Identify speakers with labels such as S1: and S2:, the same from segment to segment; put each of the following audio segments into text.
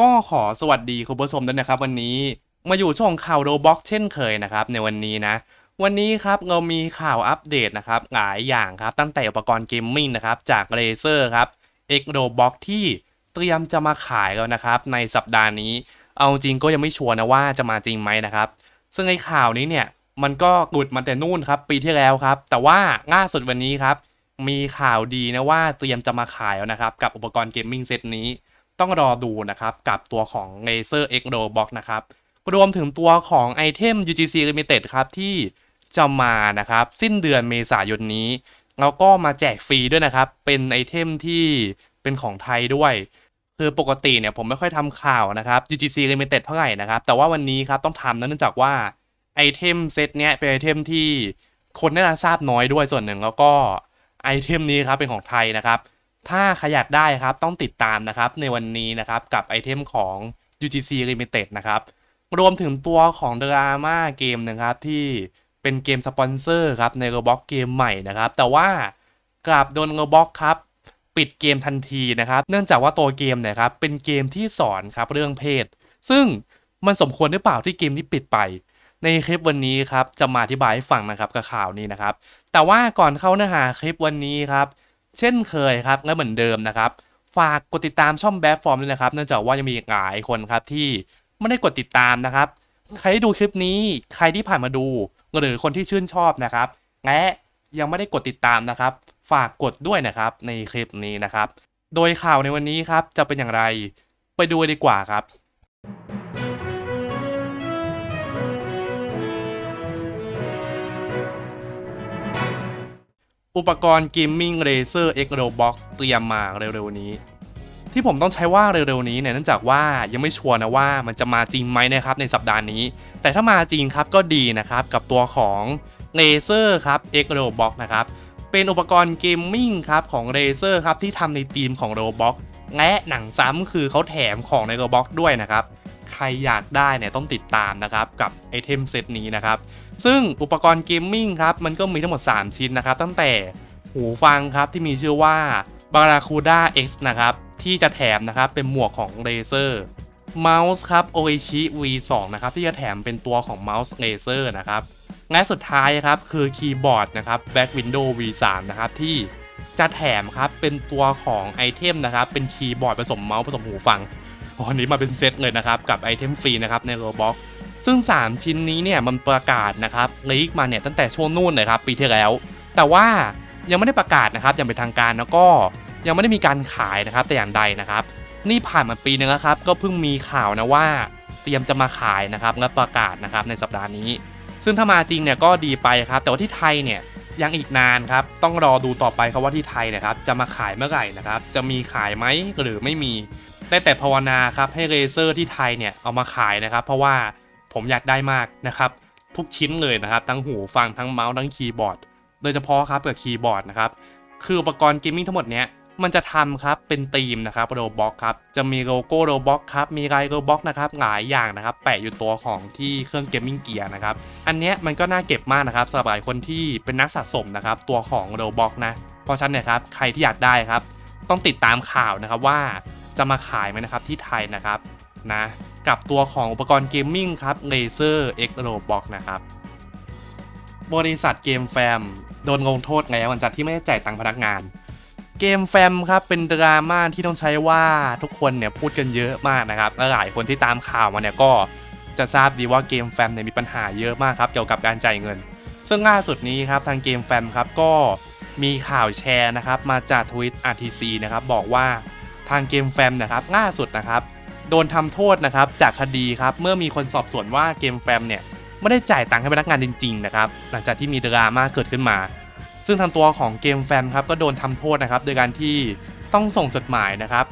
S1: ก็ขอสวัสดีคุณผู้ชมด้วยนะครับ วันนี้มาอยู่ช่องข่าวโรบ็อกเช่นเคยนะครับในวันนี้นะ วันนี้ครับเรามีข่าวอัปเดตนะครับหลายอย่างครับตั้งแต่อุปกรณ์เกมมิ่งนะครับจากเลเซอร์ครับ X Roblox ที่เตรียมจะมาขายแล้วนะครับ ในสัปดาห์นี้ เอาจริงก็ยังไม่ชัวร์นะว่าจะมาจริงไหมนะครับ ซึ่งไอ้ข่าวนี้เนี่ยมันก็หลุดมาแต่นู่นครับปีที่แล้วครับ แต่ว่าล่าสุดวันนี้ครับมีข่าวดีนะว่าเตรียมจะมาขายแล้วนะครับ กับอุปกรณ์เกมมิ่งเซตนี้ ต้องรอดูนะครับ กับตัวของ Laser X r o b o x นะครับ รวมถึงตัวของไอเทม UGC Limited ครับที่จะมานะครับ สิ้นเดือนเมษายนนี้ แล้วก็มาแจกฟรีด้วยนะครับ เป็นไอเทมที่เป็นของไทยด้วย คือปกติเนี่ยผมไม่ค่อยทำข่าวนะครับ UGC Limited เท่าไหร่นะครับ แต่ว่าวันนี้ครับต้องทำนะเนื่องจากว่าไอเทมเซตเนี้ยเป็นไอเทมที่คนน่าจะทราบน้อยด้วยส่วนหนึ่งแล้วก็ไอเทมนี้ครับเป็นของไทยนะครับ ถ้าใครอยากได้ครับต้องติดตามนะครับในวันนี้นะครับกับไอเทมของ UGC Limited นะครับรวมถึงตัวของดราม่าเกมนะครับที่เป็นเกมสปอนเซอร์ครับใน Roblox เกมใหม่นะครับแต่ว่ากลับโดน Roblox ครับปิดเกมทันทีนะครับ เนื่องจากว่าตัวเกมเนี่ยครับเป็นเกมที่สอนครับเรื่องเพศ ซึ่งมันสมควรหรือเปล่าที่เกมนี้ปิดไป ในคลิปวันนี้ครับจะมาอธิบายให้ฟังนะครับกับข่าวนี้นะครับ แต่ว่าก่อนเข้าเนื้อหาคลิปวันนี้ครับ เช่นเคยครับและเหมือนเดิมนะครับ ฝากกดติดตามช่องแบบฟอร์มด้วยนะครับ เนื่องจากว่ายังมีหลายคนครับที่ไม่ได้กดติดตามนะครับ ใครที่ดูคลิปนี้ใครที่ผ่านมาดูหรือคนที่ชื่นชอบนะครับ และยังไม่ได้กดติดตามนะครับ ฝากกดด้วยนะครับในคลิปนี้นะครับ โดยข่าวในวันนี้ครับจะเป็นอย่างไร ไปดูดีกว่าครับ อุปกรณ์เกมมิ่ง Razer X Robox เตรียมมาเร็วๆนี้ ที่ผมต้องใช้ว่าเร็วๆนี้เนี่ยเนื่องจากว่ายังไม่ชัวร์นะว่ามันจะมาจริงไหมนะครับในสัปดาห์นี้ แต่ถ้ามาจริงครับก็ดีนะครับกับตัวของ Razer ครับ X Robox นะครับเป็นอุปกรณ์เกมมิ่งครับของ Razer ครับที่ทำในทีมของ Roblox และหนังซ้ำคือเขาแถมของใน Roblox ด้วยนะครับ ใครอยากได้เนี่ยต้องติดตามนะครับกับไอเทมเซตนี้นะครับ ซึ่งอุปกรณ์เกมมิ่งครับมันก็มีทั้งหมด 3 ชิ้นนะครับ ตั้งแต่หูฟังครับที่มีชื่อว่า Barracuda X นะครับที่จะแถมนะครับเป็นหมวกของ Razer เมาส์ครับ Oishi V2 นะครับที่จะแถมเป็นตัวของเมาส์ Razer นะครับและสุดท้ายครับคือคีย์บอร์ดนะครับ Back Window V3 นะครับที่จะแถมครับเป็นตัวของไอเทมนะครับเป็นคีย์บอร์ดผสมเมาส์ผสมหูฟัง อันนี้มาเป็นเซตเลยนะครับ กับไอเทมฟรีนะครับใน Roblox ซึ่ง 3 ชิ้นนี้เนี่ยมันประกาศนะครับลีกมาเนี่ยตั้งแต่ช่วงนู่นเลยครับปีที่แล้ว แต่ว่ายังไม่ได้ประกาศนะครับอย่างเป็นทางการแล้วก็ยังไม่ได้มีการขายนะครับแต่อย่างใดนะครับ นี่ผ่านมาปีนึงแล้วครับ ก็เพิ่งมีข่าวนะว่า เตรียมจะมาขายนะครับและประกาศนะครับในสัปดาห์นี้ ซึ่งถ้ามาจริงเนี่ยก็ดีไปครับ แต่ว่าที่ไทยเนี่ยยังอีกนานครับ ต้องรอดูต่อไปครับว่าที่ไทยนะครับ จะมาขายเมื่อไหร่นะครับ จะมีขายไหมหรือไม่มี ได้แต่ภาวนาครับให้เลเซอร์ที่ไทยเนี่ยเอามาขายนะครับ เพราะว่าผมอยากได้มากนะครับ ทุกชิ้นเลยนะครับ ทั้งหูฟังทั้งเมาส์ทั้งคีย์บอร์ด โดยเฉพาะครับกับคีย์บอร์ดนะครับ คืออุปกรณ์เกมมิ่งทั้งหมดเนี้ยมันจะทำครับเป็นธีมนะครับโรบ็อกครับจะมีโลโก้โรบ็อกครับมีลายโรบ็อกนะครับหลายอย่างนะครับแปะอยู่ตัวของที่เครื่องเกมมิ่งเกียร์นะครับอันเนี้ยมันก็น่าเก็บมากนะครับสำหรับหลายคนที่เป็นนักสะสมนะครับตัวของโรบ็อกนะเพราะฉะนั้นเนี่ยครับใครที่อยากได้ครับต้องติดตามข่าวนะครับว่า จะมาขายไหมนะครับที่ไทยนะครับนะกับตัวของอุปกรณ์เกมมิ่งครับ Laser X Roblox นะครับบริษัทเกมแฟมโดนลงโทษแล้วหลังจากที่ไม่ได้จ่ายตังค์พนักงาน เกมแฟมครับเป็นดราม่าที่ต้องใช้ว่าทุกคนเนี่ยพูดกันเยอะมากนะครับและหลายคนที่ตามข่าวมาเนี่ยก็จะทราบดีว่าเกมแฟมเนี่ยมีปัญหาเยอะมากครับเกี่ยวกับการจ่ายเงิน ซึ่งล่าสุดนี้ครับทางเกมแฟมครับก็มีข่าวแชร์นะครับมาจากทวิต RTC นะครับบอกว่า ทางเกมแฟมนะครับล่าสุดนะครับ โดนทำโทษนะครับจากคดีครับเมื่อมีคนสอบสวนว่าเกมแฟมเนี่ยไม่ได้จ่ายตังค์ให้พนักงานจริงๆนะครับหลังจากที่มีดราม่าเกิดขึ้นมา ซึ่งทางตัวของเกมแฟมครับก็โดนทำโทษนะครับโดยการที่ต้องส่งจดหมายนะครับ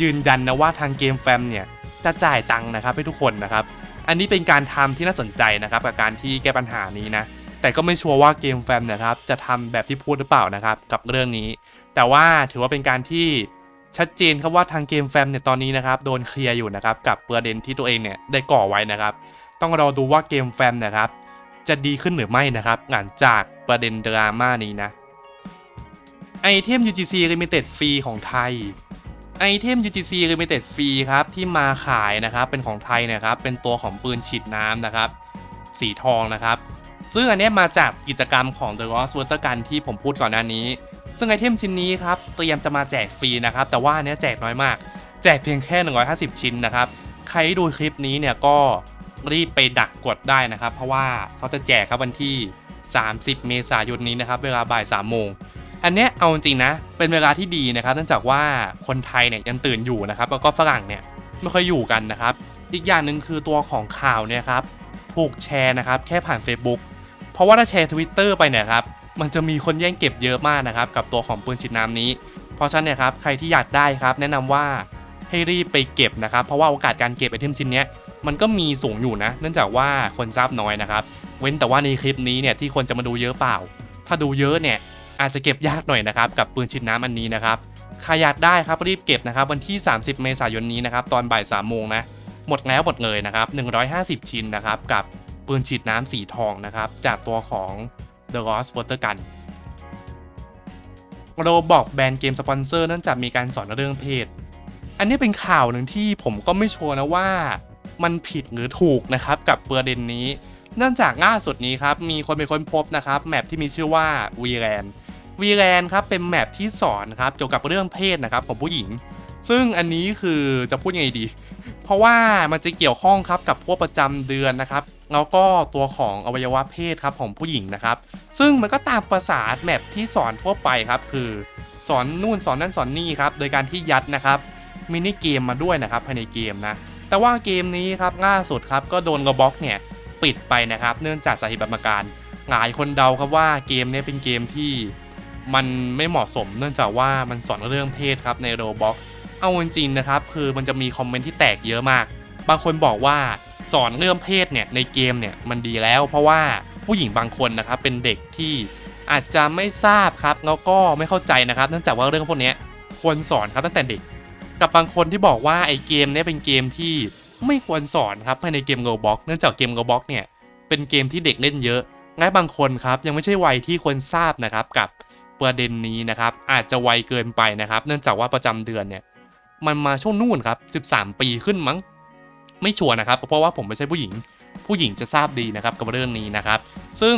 S1: ยืนยันนะว่าทางเกมแฟมเนี่ยจะจ่ายตังค์นะครับให้ทุกคนนะครับ อันนี้เป็นการทำที่น่าสนใจนะครับกับการที่แก้ปัญหานี้นะแต่ก็ไม่ชัวร์ว่าเกมแฟมนะครับจะทำแบบที่พูดหรือเปล่านะครับกับเรื่องนี้ แต่ว่าถือว่าเป็นการที่ ชัดเจนครับว่าทางเกมแฟมเนี่ยตอนนี้นะครับโดนเคลียร์อยู่นะครับกับประเด็นที่ตัวเองเนี่ยได้ก่อไว้นะครับ ต้องรอดูว่าเกมแฟมนะครับจะดีขึ้นหรือไม่นะครับหลังจากประเด็นดราม่านี้นะไอเทม UGC Limited ฟรีของไทยไอเทม UGC Limited Free ครับที่มาขายนะครับเป็นของไทยนะครับเป็นตัวของปืนฉีดน้ำนะครับสีทองนะครับ ซึ่งอันนี้มาจากกิจกรรมของ The Lost w a t e r Gun ที่ผมพูดก่อนหน้านี้ ซึ่งไอเทมชิ้นนี้ครับเตรียมจะมาแจกฟรีนะครับ แต่ว่าเนี้ยแจกน้อยมาก แจกเพียงแค่ 150 ชิ้นนะครับ ใครดูคลิปนี้เนี่ยก็รีบไปดักกดได้นะครับ เพราะว่าเขาจะแจกครับวันที่ 30 เมษายนนี้นะครับ เวลาบ่าย3โมงอันเนี้ยเอาจริงนะ เป็นเวลาที่ดีนะครับเนื่องจากว่าคนไทยเนี่ยยังตื่นอยู่นะครับ แล้วก็ฝรั่งเนี่ยไม่ค่อยอยู่กันนะครับ อีกอย่างหนึ่งคือตัวของข่าวเนี่ยครับถูกแชร์นะครับแค่ผ่าน Facebook เพราะว่าถ้าแชร์ Twitter ไปเนี่ยครับ มันจะมีคนแย่งเก็บเยอะมากนะครับกับตัวของปืนฉีดน้ำนี้ เพราะฉะนั้นเนี่ยครับใครที่อยากได้ครับแนะนำว่าให้รีบไปเก็บนะครับ เพราะว่าโอกาสการเก็บไอเทมชิ้นนี้มันก็มีสูงอยู่นะ เนื่องจากว่าคนทราบน้อยนะครับ เว้นแต่ว่าในคลิปนี้เนี่ยที่คนจะมาดูเยอะเปล่า ถ้าดูเยอะเนี่ยอาจจะเก็บยากหน่อยนะครับกับปืนฉีดน้ำอันนี้นะครับใครอยากได้ครับรีบเก็บนะครับวันที่ 30 เมษายนนี้นะครับตอนบ่าย3โมงนะหมดแล้วหมดเลยนะครับ150 ชิ้นนะครับกับปืนฉีดน้ำสีทองนะครับจากตัวของ The Lost Water Gun โรบอกแบรนด์เกมสปอนเซอร์เนื่องจากมีการสอนเรื่องเพศ อันนี้เป็นข่าวหนึ่งที่ผมก็ไม่ชัวร์นะว่า มันผิดหรือถูกนะครับกับประเด็นนี้ เนื่องจากล่าสุดนี้ครับมีคนไปค้นพบนะครับแมปที่มีชื่อว่า v l a n v l a n ครับเป็นแมปที่สอนครับเกี่ยวกับเรื่องเพศนะครับของผู้หญิง ซึ่งอันนี้คือจะพูดยังไงดี เพราะว่ามันจะเกี่ยวข้องครับกับพวกประจำเดือนนะครับ แล้วก็ตัวของอวัยวะเพศครับของผู้หญิงนะครับ ซึ่งมันก็ตามประสาแมปที่สอนทั่วไปครับคือ สอนนู่นสอนนั่นสอนนี่ครับโดยการที่ยัดนะครับมินิเกมมาด้วยนะครับภายในเกมนะแต่ว่าเกมนี้ครับล่าสุดครับก็โดนกระบ็อกเนี่ยปิดไปนะครับ เนื่องจากสาเหตุบางปรการหลายคนเดาครับว่าเกมนี้เป็นเกมที่มันไม่เหมาะสม เนื่องจากว่ามันสอนเรื่องเพศครับในโรบ็อกเอาจริงๆนะครับ คือมันจะมีคอมเมนต์ที่แตกเยอะมาก บางคนบอกว่า สอนเรื่องเพศเนี่ยในเกมเนี่ยมันดีแล้ว เพราะว่าผู้หญิงบางคนนะครับเป็นเด็กที่อาจจะไม่ทราบครับแล้วก็ไม่เข้าใจนะครับเนื่องจากว่าเรื่องพวกนี้ควรสอนครับตั้งแต่เด็ก กับบางคนที่บอกว่าไอ้เกมเนี้เป็นเกมที่ไม่ควรสอนครับภายในเกม Roblox เนื่องจากเกม Roblox เนี่ยเป็นเกมที่เด็กเล่นเยอะงั้นบางคนครับยังไม่ใช่วัยที่ควรทราบนะครับกับประเด็นนี้นะครับอาจจะไวเกินไปนะครับ เนื่องจากว่าประจำเดือนเนี่ยมันมาช่วงนู่นครับ 13 ปีขึ้นมั้ง ไม่ชัวร์นะครับ เพราะว่าผมไม่ใช่ผู้หญิง ผู้หญิงจะทราบดีนะครับกับเรื่องนี้นะครับ ซึ่ง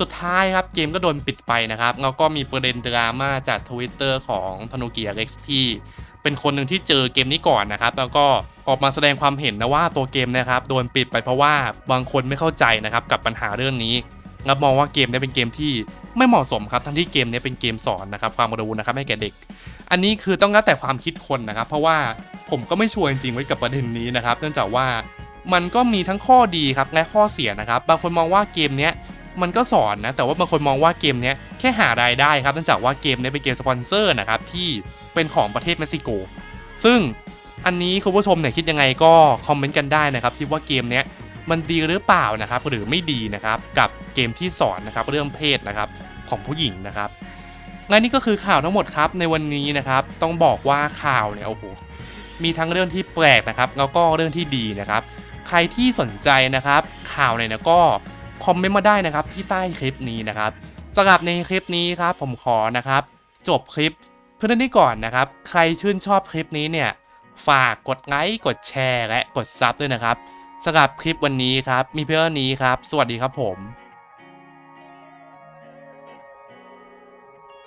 S1: สุดท้ายครับเกมก็โดนปิดไปนะครับแล้วก็มีประเด็นดราม่าจากทวิตเตอร์ของธนูเกียร์เล็กที่เป็นคนหนึ่งที่เจอเกมนี้ก่อนนะครับ แล้วก็ออกมาแสดงความเห็นนะว่าตัวเกมนะครับโดนปิดไปเพราะว่าบางคนไม่เข้าใจนะครับกับปัญหาเรื่องนี้และมองว่าเกมนี้เป็นเกมที่ไม่เหมาะสมครับทั้งที่เกมนี้เป็นเกมสอนนะครับความรู้นะครับให้แก่เด็ก อันนี้คือต้องแล้วแต่ความคิดคนนะครับ เพราะว่าผมก็ไม่ชัวร์จริงๆไว้กับประเด็นนี้นะครับ เนื่องจากว่ามันก็มีทั้งข้อดีครับและข้อเสียนะครับ บางคนมองว่าเกมเนี้ยมันก็สอนนะ แต่ว่าบางคนมองว่าเกมเนี้ยแค่หารายได้ครับเนื่องจากว่าเกมเนี้ยเป็นเกมสปอนเซอร์นะครับที่เป็นของประเทศเม็กซิโก ซึ่งอันนี้คุณผู้ชมเนี่ยคิดยังไงก็คอมเมนต์กันได้นะครับที่ว่าเกมเนี้ยมันดีหรือเปล่านะครับหรือไม่ดีนะครับกับเกมที่สอนนะครับเรื่องเพศนะครับของผู้หญิงนะครับ และนี่ก็คือข่าวทั้งหมดครับในวันนี้นะครับต้องบอกว่าข่าวเนี่ยโอ้โหมีทั้งเรื่องที่แปลกนะครับแล้วก็เรื่องที่ดีนะครับ ใครที่สนใจนะครับ ข่าวเนี่ยนะก็คอมเมนต์มาได้นะครับที่ใต้คลิปนี้นะครับสำหรับในคลิปนี้ครับผมขอนะครับ จบคลิปเพื่อนนี้ก่อนนะครับ ใครชื่นชอบคลิปนี้เนี่ยฝากกดไลค์กดแชร์และกดซับด้วยนะครับสำหรับคลิปวันนี้ครับ มีเพื่อนนี้ครับ สวัสดีครับผม